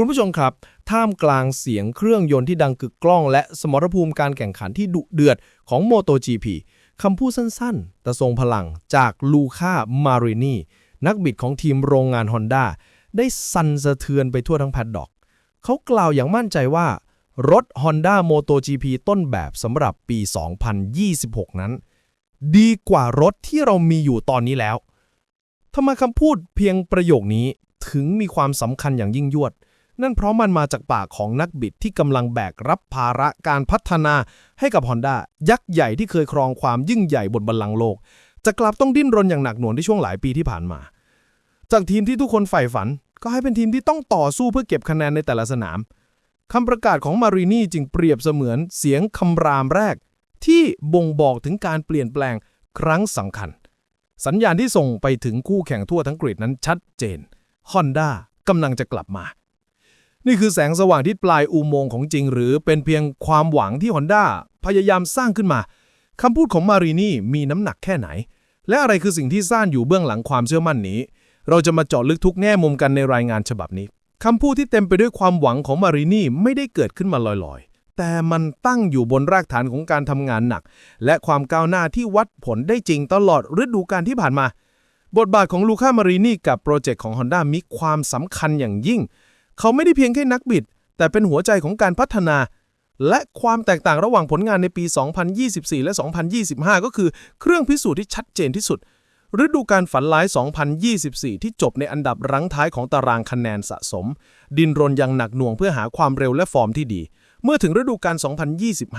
คุณผู้ชมครับ ท่ามกลางเสียงเครื่องยนต์ที่ดังกึกกล้อง และสมรภูมิการแข่งขันที่ดุเดือดของ MotoGP คำพูดสั้นๆ แต่ทรงพลังจากลูคามารินีนักบิดของทีมโรงงานฮอนด้าได้สั่นสะเทือนไปทั่วทั้งแพดด็อก เขากล่าวอย่างมั่นใจว่า รถ Honda MotoGP ต้นแบบสำหรับปี 2026 นั้น ดีกว่ารถที่เรามีอยู่ตอนนี้แล้วทำไมคำพูดเพียงประโยคนี้ถึงมีความสำคัญอย่างยิ่งยวด นั่นเพราะมันมาจากปากของนักบิดที่กำลังแบกรับภาระการพัฒนาให้กับ Honda ยักษ์ใหญ่ที่เคยครองความยิ่งใหญ่บนบัลลังก์โลก จะกลับต้องดิ้นรนอย่างหนักหน่วงในช่วงหลายปีที่ผ่านมา จากทีมที่ทุกคนใฝ่ฝัน ก็ให้เป็นทีมที่ต้องต่อสู้เพื่อเก็บคะแนนในแต่ละสนามคำประกาศของมารีนี่จึงเปรียบเสมือนเสียงคำรามแรก ที่บ่งบอกถึงการเปลี่ยนแปลงครั้งสำคัญ สัญญาณที่ส่งไปถึงคู่แข่งทั่วทั้งกรีกนั้นชัดเจน Honda กำลังจะกลับมา นี่คือแสงสว่างที่ปลายอุโมงค์ของจริง หรือเป็นเพียงความหวังที่ Honda พยายามสร้างขึ้นมาคำพูดของมารีนี่มีน้ำหนักแค่ไหน และอะไรคือสิ่งที่ซ่านอยู่เบื้องหลังความเชื่อมั่นนี้ เราจะมาเจาะลึกทุกแง่มุมกันในรายงานฉบับนี้คำพูดที่เต็มไปด้วยความหวังของมารีนี่ไม่ได้เกิดขึ้นมาลอยๆ แต่มันตั้งอยู่บนรากฐานของการทำงานหนัก และความก้าวหน้าที่วัดผลได้จริงตลอดฤดูกาลที่ผ่านมา บทบาทของลูค่ามารีนี่กับโปรเจกต์ของ Honda มีความสำคัญอย่างยิ่ง เขาไม่ได้เพียงแค่นักบิด แต่เป็นหัวใจของการพัฒนา และความแตกต่างระหว่างผลงานในปี 2024 และ 2025 ก็คือเครื่องพิสูจน์ที่ชัดเจนที่สุด ฤดูการฝันร้าย 2024 ที่จบในอันดับรั้งท้ายของตารางคะแนนสะสม ดินรนอย่างหนักหน่วงเพื่อหาความเร็วและฟอร์มที่ดี เมื่อถึงฤดูกาล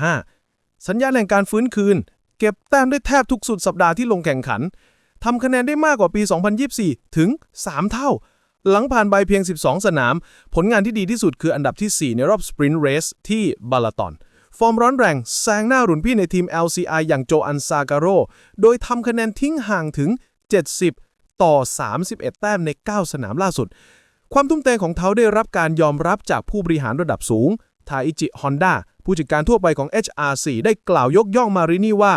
2025 สัญญาณแห่งการฟื้นคืน เก็บแต้มได้แทบทุกสุดสัปดาห์ที่ลงแข่งขันทำคะแนนได้มากกว่าปี 2024 ถึง 3 เท่า หลังผ่านไปเพียง 12 สนาม ผลงานที่ดีที่สุดคืออันดับที่ 4 ในรอบสปรินต์เรสที่บาลาตอน ฟอร์มร้อนแรงแซงหน้ารุ่นพี่ในทีม LCI อย่างโจอันซาการโร โดยทำคะแนนทิ้งห่างถึง 70 ต่อ 31 แต้มใน 9 สนามล่าสุด ความทุ่มเทของเขาได้รับการยอมรับจากผู้บริหารระดับสูง ทาอิจิฮอนด้าผู้จัดการทั่วไปของ HR4 ได้กล่าวยกย่องมารินี่ว่า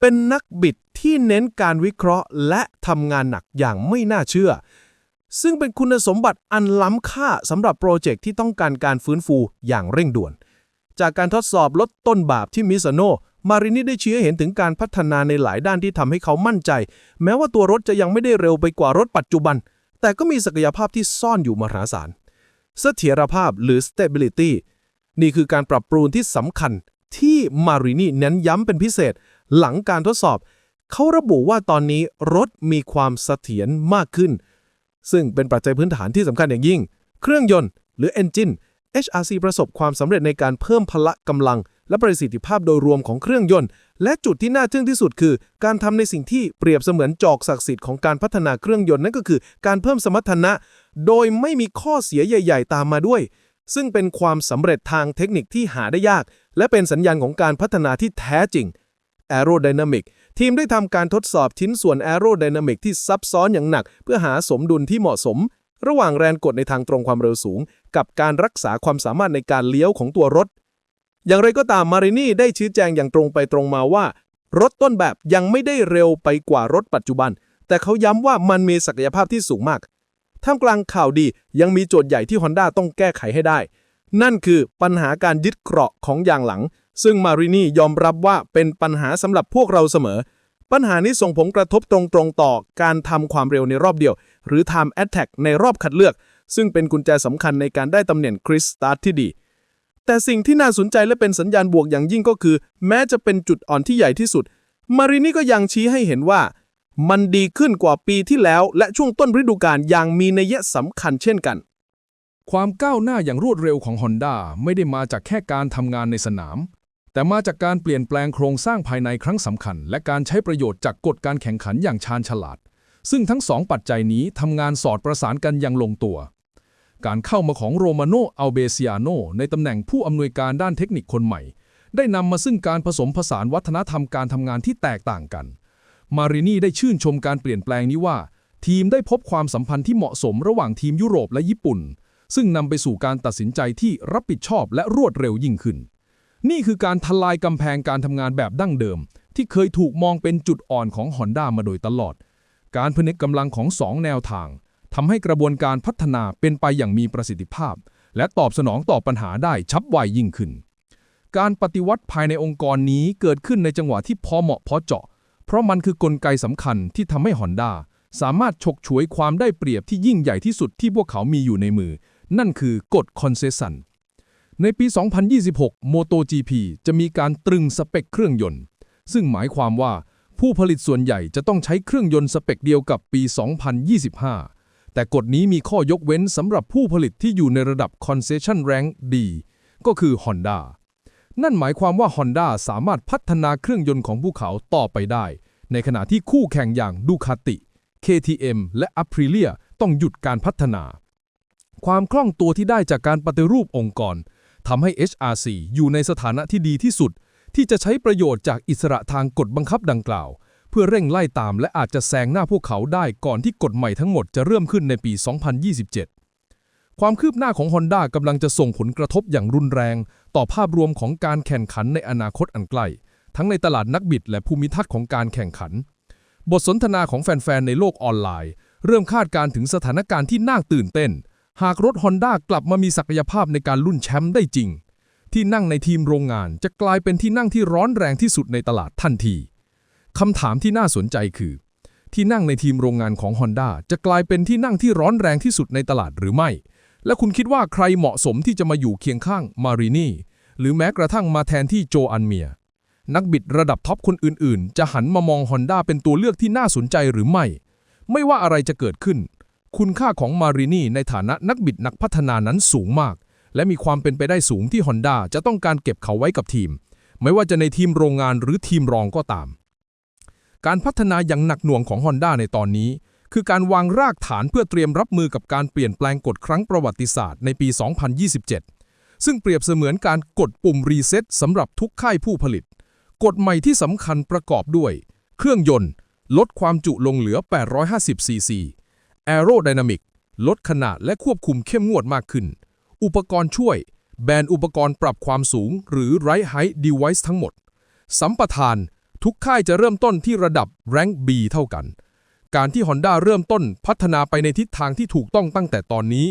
เป็นนักบิดที่เน้นการวิเคราะห์และทำงานหนักอย่างไม่น่าเชื่อ ซึ่งเป็นคุณสมบัติอันล้ำค่าสำหรับโปรเจกต์ที่ต้องการการฟื้นฟูอย่างเร่งด่วน จากการทดสอบลดต้นบาปที่มิซาโน มารินี่ได้ชี้ให้เห็นถึงการพัฒนาในหลายด้านที่ทำให้เขามั่นใจ แม้ว่าตัวรถจะยังไม่ได้เร็วไปกว่ารถปัจจุบัน แต่ก็มีศักยภาพที่ซ่อนอยู่มหาศาล เสถียรภาพหรือ stability นี่คือการปรับปรุงที่สำคัญที่มารินี่เน้นย้ำเป็นพิเศษ หลังการทดสอบ เขาระบุว่าตอนนี้รถมีความเสถียรมากขึ้น ซึ่งเป็นปัจจัยพื้นฐานที่สำคัญอย่างยิ่ง เครื่องยนต์หรือ Engine HRC ประสบความสำเร็จในการเพิ่มพละกำลัง และประสิทธิภาพโดยรวมของเครื่องยนต์ และจุดที่น่าทึ่งที่สุดคือ การทำในสิ่งที่เปรียบเสมือนจอกศักดิ์สิทธิ์ของการพัฒนาเครื่องยนต์นั่นก็คือ การเพิ่มสมรรถนะ โดยไม่มีข้อเสียใหญ่ ๆ ตามมาด้วย ซึ่งเป็นความสำเร็จทางเทคนิคที่หาได้ยาก และเป็นสัญญาณของการพัฒนาที่แท้จริง Aerodynamic ทีมได้ทำการทดสอบชิ้นส่วน Aerodynamic ที่ซับซ้อนอย่างหนัก เพื่อหาสมดุลที่เหมาะสม ระหว่างแรงกดในทางตรงความเร็วสูง กับการรักษาความสามารถในการเลี้ยวของตัวรถ อย่างไรก็ตามมารินี่ได้ชี้แจงอย่างตรงไปตรงมาว่า รถต้นแบบยังไม่ได้เร็วไปกว่ารถปัจจุบัน แต่เขาย้ำว่ามันมีศักยภาพที่สูงมากท่ามกลางข่าวดียังมีโจทย์ใหญ่ที่ Honda ต้องแก้ไขให้ได้ นั่นคือปัญหาการยึดเกราะของยางหลัง ซึ่งมารินี่ยอมรับว่าเป็นปัญหาสำหรับพวกเราเสมอ ปัญหานี้ส่งผลกระทบตรงๆต่อการทำความเร็วในรอบเดียว หรือ time attack ในรอบคัดเลือก ซึ่งเป็นกุญแจสำคัญในการได้ตำแหน่งคริสตาร์ทที่ดี แต่สิ่งที่น่าสนใจและเป็นสัญญาณบวกอย่างยิ่งก็คือ แม้จะเป็นจุดอ่อนที่ใหญ่ที่สุด มารินี่ก็ยังชี้ให้เห็นว่า มันดีขึ้นกว่าปีที่แล้ว และช่วงต้นฤดูกาลอย่างมีนัยสำคัญเช่นกันความก้าวหน้าอย่างรวดเร็วของ Honda ไม่ได้มาจากแค่การทำงานในสนาม แต่มาจากการเปลี่ยนแปลงโครงสร้างภายในครั้งสำคัญ และการใช้ประโยชน์จากกฎการแข่งขันอย่างชาญฉลาด ซึ่งทั้งสองปัจจัยนี้ทำงานสอดประสานกันอย่างลงตัว การเข้ามาของโรมาโนอัลเบเซียโนในตำแหน่งผู้อำนวยการด้านเทคนิคคนใหม่ ได้นำมาซึ่งการผสมผสานวัฒนธรรมการทำงานที่แตกต่างกัน มารินี่ได้ชื่นชมการเปลี่ยนแปลงนี้ว่า ทีมได้พบความสัมพันธ์ที่เหมาะสมระหว่างทีมยุโรปและญี่ปุ่น ซึ่งนำไปสู่การตัดสินใจที่รับผิดชอบและรวดเร็วยิ่งขึ้น นี่คือการทลายกำแพงการทำงานแบบดั้งเดิม ที่เคยถูกมองเป็นจุดอ่อนของ Honda มาโดยตลอด การพนึกกำลังของสองแนวทางทำให้กระบวนการพัฒนาเป็นไปอย่างมีประสิทธิภาพ และตอบสนองต่อปัญหาได้ชับไวยิ่งขึ้น การปฏิวัติภายในองค์กรนี้เกิดขึ้นในจังหวะที่พอเหมาะพอเจาะ เพราะมันคือกลไกสำคัญที่ทำให้ Honda สามารถฉกฉวยความได้เปรียบที่ยิ่งใหญ่ที่สุดที่พวกเขามีอยู่ในมือ นั่นคือกฎ Concession ในปี 2026 MotoGP จะมีการตรึงสเปคเครื่องยนต์ ซึ่งหมายความว่าผู้ผลิตส่วนใหญ่จะต้องใช้เครื่องยนต์สเปคเดียวกับปี 2025 แต่กฎนี้มีข้อยกเว้นสำหรับผู้ผลิตที่อยู่ในระดับ Concession Rank D ก็คือ Honda นั่นหมายความว่า Honda สามารถพัฒนาเครื่องยนต์ของพวกเขาต่อไปได้ ในขณะที่คู่แข่งอย่างดูคาติ KTM และ Aprilia ต้องหยุดการพัฒนา ความคล่องตัวที่ได้จากการปฏิรูปองค์กร ทำให้ HRC อยู่ในสถานะที่ดีที่สุด ที่จะใช้ประโยชน์จากอิสระทางกฎบังคับดังกล่าว เพื่อเร่งไล่ตามและอาจจะแซงหน้าพวกเขาได้ก่อนที่กฎใหม่ทั้งหมดจะเริ่มขึ้นในปี 2027 ความคืบหน้าของ Honda กำลังจะส่งผลกระทบอย่างรุนแรง ต่อภาพรวมของการแข่งขันในอนาคตอันใกล้ทั้งในตลาดนักบิดและภูมิทัศน์ของการแข่งขัน บทสนทนาของแฟน ๆ ในโลกออนไลน์ เริ่มคาดการณ์ถึงสถานการณ์ที่น่าตื่นเต้น หากรถ Honda กลับมามีศักยภาพในการลุ่นแชมป์ได้จริง ที่นั่งในทีมโรงงานจะกลายเป็นที่นั่งที่ร้อนแรงที่สุดในตลาดทันทีคำถามที่น่าสนใจคือ ที่นั่งในทีมโรงงานของ Honda จะกลายเป็นที่นั่งที่ร้อนแรงที่สุดในตลาดหรือไม่ และคุณคิดว่าใครเหมาะสมที่จะมาอยู่เคียงข้างมารีนี่หรือแม้กระทั่งมาแทนที่โจอันเมีย นักบิดระดับท็อปคนอื่นๆ จะหันมามอง Honda เป็นตัวเลือกที่น่าสนใจหรือไม่ ไม่ว่าอะไรจะเกิดขึ้น คุณค่าของมารีนี่ในฐานะนักบิดนักพัฒนานั้นสูงมาก และมีความเป็นไปได้สูงที่ Honda จะต้องการเก็บเขาไว้กับทีม ไม่ว่าจะในทีมโรงงานหรือทีมรองก็ตาม การพัฒนาอย่างหนักหน่วงของ Honda ในตอนนี้ คือการวางรากฐานเพื่อเตรียมรับมือกับการเปลี่ยนแปลงกฎครั้งประวัติศาสตร์ในปี 2027 ซึ่งเปรียบเสมือนการกดปุ่มรีเซ็ตสำหรับทุกค่ายผู้ผลิต กฎใหม่ที่สำคัญประกอบด้วย เครื่องยนต์ ลดความจุลงเหลือ 850 ซีซี แอโรไดนามิกลดขนาดและควบคุมเข้มงวดมากขึ้น อุปกรณ์ช่วย แบนอุปกรณ์ปรับความสูง หรือ Right Height Device ทั้งหมด สัมปทาน ทุกค่ายจะเริ่มต้นที่ระดับ Rank B เท่ากัน การที่ Honda เริ่มต้นพัฒนาไปในทิศทางที่ถูกต้องตั้งแต่ตอนนี้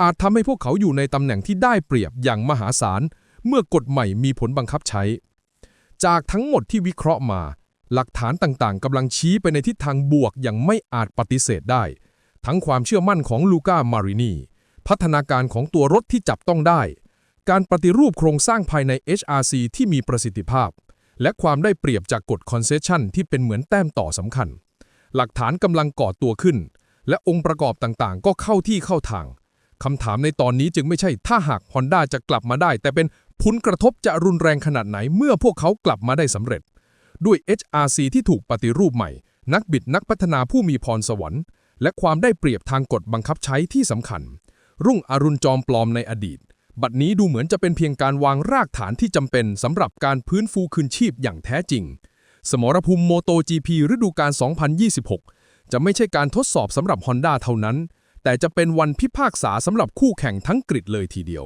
อาจทำให้พวกเขาอยู่ในตำแหน่งที่ได้เปรียบอย่างมหาศาล เมื่อกฎใหม่มีผลบังคับใช้ จากทั้งหมดที่วิเคราะห์มา หลักฐานต่างๆกำลังชี้ไปในทิศทางบวกอย่างไม่อาจปฏิเสธได้ ทั้งความเชื่อมั่นของลูก้ามารินีพัฒนาการของตัวรถที่จับต้องได้ การปฏิรูปโครงสร้างภายใน HRC ที่มีประสิทธิภาพ และความได้เปรียบจากกฎ concession ที่เป็นเหมือนแต้มต่อสำคัญ หลักฐานกำลังก่อตัวขึ้น และองค์ประกอบต่างๆ ก็เข้าที่เข้าทางคำถามในตอนนี้จึงไม่ใช่ถ้าหาก Honda จะกลับมาได้ แต่เป็นผลกระทบจะรุนแรงขนาดไหนเมื่อพวกเขากลับมาได้สำเร็จ ด้วย HRC ที่ถูกปฏิรูปใหม่ นักบิดนักพัฒนาผู้มีพรสวรรค์ และความได้เปรียบทางกฎบังคับใช้ที่สำคัญ รุ่งอรุณจอมปลอมในอดีต บัดนี้ดูเหมือนจะเป็นเพียงการวางรากฐานที่จำเป็นสำหรับการพื้นฟูคืนชีพอย่างแท้จริง สมรภูมิโมโต GP ฤดูกาล 2026 จะไม่ใช่การทดสอบสำหรับ Honda เท่านั้น แต่จะเป็นวันพิพากษาสำหรับคู่แข่งทั้งกริดเลยทีเดียว